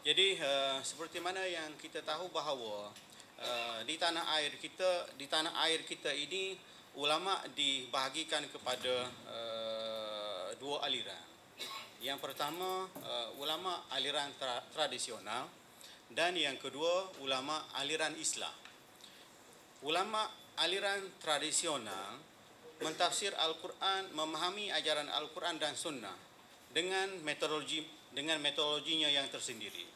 Jadi uh, seperti mana yang kita tahu bahawa uh, di tanah air kita di tanah air kita ini ulama dibahagikan kepada uh, dua aliran. Yang pertama uh, ulama aliran tra- tradisional dan yang kedua ulama aliran Islam. Ulama aliran tradisional mentafsir Al-Quran, memahami ajaran Al-Quran dan Sunnah dengan metodologi dengan metodologinya yang tersendiri.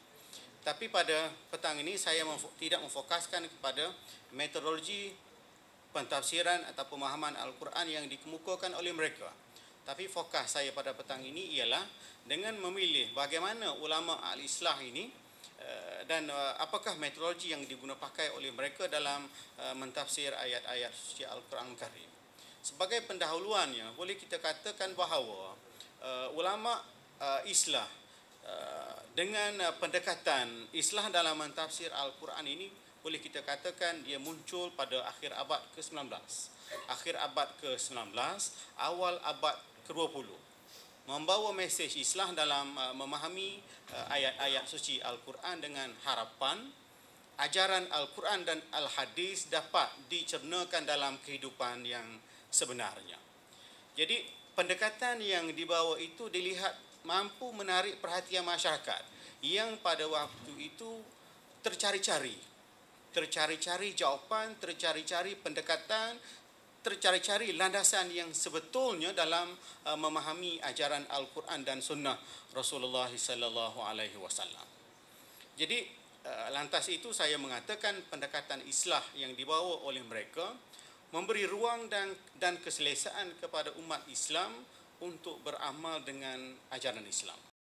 Tapi pada petang ini saya tidak memfokuskan kepada metodologi pentafsiran atau pemahaman Al-Quran yang dikemukakan oleh mereka. Tapi fokus saya pada petang ini ialah dengan memilih bagaimana ulama al-Islah ini eh, dan eh, apakah metodologi yang digunakan pakai oleh mereka dalam eh, mentafsir ayat-ayat suci Al-Quran Karim. Sebagai pendahuluannya, boleh kita katakan bahawa ulama Islah dengan pendekatan Islah dalam mentafsir Al-Quran ini boleh kita katakan dia muncul pada akhir abad ke-19. Akhir abad ke-19, awal abad ke-20. Membawa mesej Islam dalam uh, memahami uh, ayat-ayat suci Al-Quran dengan harapan ajaran Al-Quran dan Al-Hadis dapat dicernakan dalam kehidupan yang sebenarnya. Jadi pendekatan yang dibawa itu dilihat mampu menarik perhatian masyarakat yang pada waktu itu tercari-cari tercari-cari jawapan, tercari-cari pendekatan, tercari-cari landasan yang sebetulnya dalam uh, memahami ajaran Al-Quran dan Sunnah Rasulullah sallallahu alaihi wasallam. Jadi uh, lantas itu saya mengatakan pendekatan islah yang dibawa oleh mereka memberi ruang dan dan keselesaan kepada umat Islam untuk beramal dengan ajaran Islam.